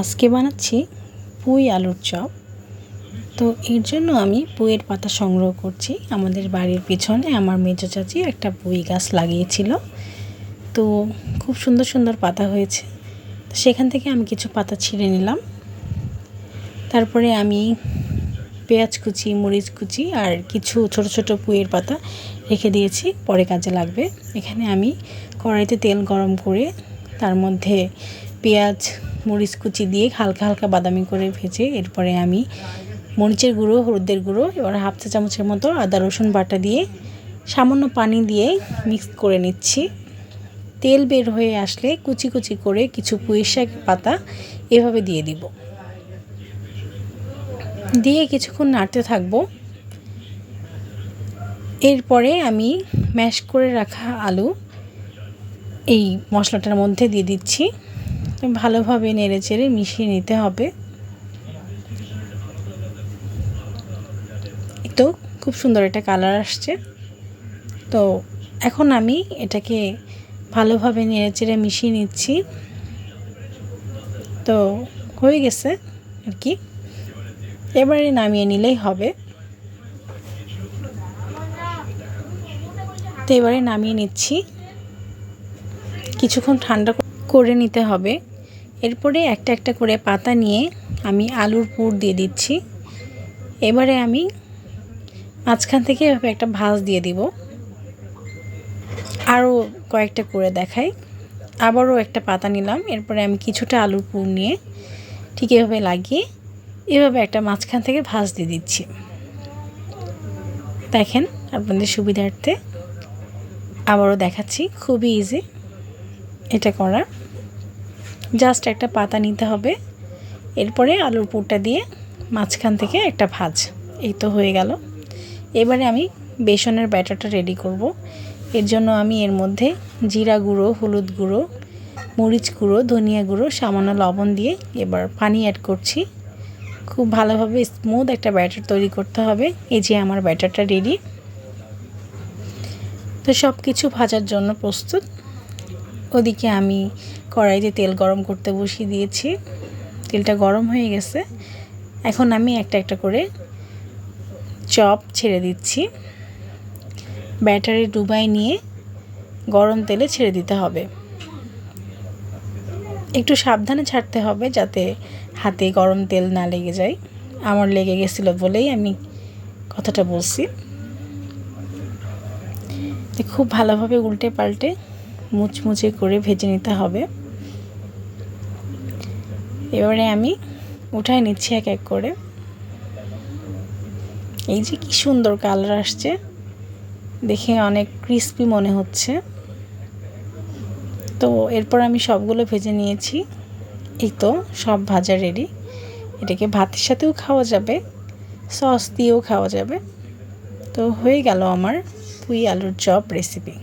আজকে বানাচ্ছি পুঁই আলুর চপ। তো এর জন্য আমি পুঁইয়ের পাতা সংগ্রহ করছি। আমাদের বাড়ির পিছনে আমার মেজো চাচি একটা পুঁই গাছ লাগিয়েছিল। তো খুব সুন্দর সুন্দর পাতা হয়েছে। তো সেখান থেকে আমি কিছু পাতা ছিঁড়ে নিলাম। তারপরে আমি পেঁয়াজ কুচি, মরিচ কুচি আর কিছু ছোট ছোট পুঁইয়ের পাতা রেখে দিয়েছি। পরে কাজে লাগবে। এখানে আমি কড়াইতে তেল গরম করে তার মধ্যে পেঁয়াজ মরিচ কুচি দিয়ে হালকা হালকা বাদামি করে ভেজে এরপরে আমি মরিচের গুঁড়ো, হলুদের গুঁড়ো, এবার হাফ চা চামচের মতো আদা, রসুন বাটা দিয়ে সামান্য পানি দিয়ে মিক্স করে নিচ্ছি। তেল বের হয়ে আসলে কুচি কুচি করে কিছু পুঁই শাক পাতা এভাবে দিয়ে দিব। দিয়ে কিছুক্ষণ নাড়তে থাকব। এরপরে আমি ম্যাশ করে রাখা আলু এই মশলাটার মধ্যে দিয়ে দিচ্ছি। ভালোভাবে নেড়ে চেড়ে মিশিয়ে নিতে হবে। তো খুব সুন্দর একটা কালার আসছে। তো এখন আমি এটাকে ভালোভাবে নেড়ে চেড়ে মিশিয়ে নিচ্ছি। তো হয়ে গেছে আর কি। এবারে নামিয়ে নিলেই হবে। তো এবারে নামিয়ে নিচ্ছি। কিছুক্ষণ ঠান্ডা করে নিতে হবে। এরপরে একটা একটা করে পাতা নিয়ে আমি আলুর পুর দিয়ে দিচ্ছি। এবারে আমি মাঝখান থেকে এভাবে একটা ভাজ দিয়ে দিব। আরও কয়েকটা করে দেখাই। আবারও একটা পাতা নিলাম। এরপরে আমি কিছুটা আলুর পুর নিয়ে ঠিক এভাবে লাগিয়ে এভাবে একটা মাঝখান থেকে ভাজ দিয়ে দিচ্ছি। দেখেন আপনাদের সুবিধার্থে আবারও দেখাচ্ছি। খুবই ইজি এটা করা। জাস্ট একটা পাতা নিতে হবে। এরপরে আলুর পুরটা দিয়ে মাঝখান থেকে একটা ভাজ। এই তো হয়ে গেল। এবারে আমি বেসনের ব্যাটারটা রেডি করব। এর জন্য আমি এর মধ্যে জিরা গুঁড়ো, হলুদ গুঁড়ো, মরিচ গুঁড়ো, ধনিয়া গুঁড়ো, সামান্য লবণ দিয়ে এবার পানি অ্যাড করছি। খুব ভালোভাবে স্মুথ একটা ব্যাটার তৈরি করতে হবে। এই যে আমার ব্যাটারটা রেডি তো সব কিছু ভাজার জন্য প্রস্তুত। ওদিকে আমি কড়াইতে তেল গরম করতে বসিয়ে দিয়েছি। তেলটা গরম হয়ে গেছে। এখন আমি একটা একটা করে চপ ছেড়ে দিচ্ছি। ব্যাটারি ডুবাই নিয়ে গরম তেলে ছেড়ে দিতে হবে। একটু সাবধানে ছাড়তে হবে যাতে হাতে গরম তেল না লেগে যায়। আমার লেগে গেছিল বলেই আমি কথাটা বলছি। খুব ভালোভাবে উল্টে পাল্টে মুচমুচে করে ভেজে নিতে হবে। এবারে আমি উঠাই নিচ্ছি এক এক করে। এই যে কি সুন্দর কালার আসছে, দেখে অনেক ক্রিস্পি মনে হচ্ছে। তো এরপর আমি সবগুলো ভেজে নিয়েছি। এই তো সব ভাজা রেডি এটাকে ভাতের সাথেও খাওয়া যাবে সস দিয়েও খাওয়া যাবে। তো হয়ে গেল আমার পুঁই আলুর চপ রেসিপি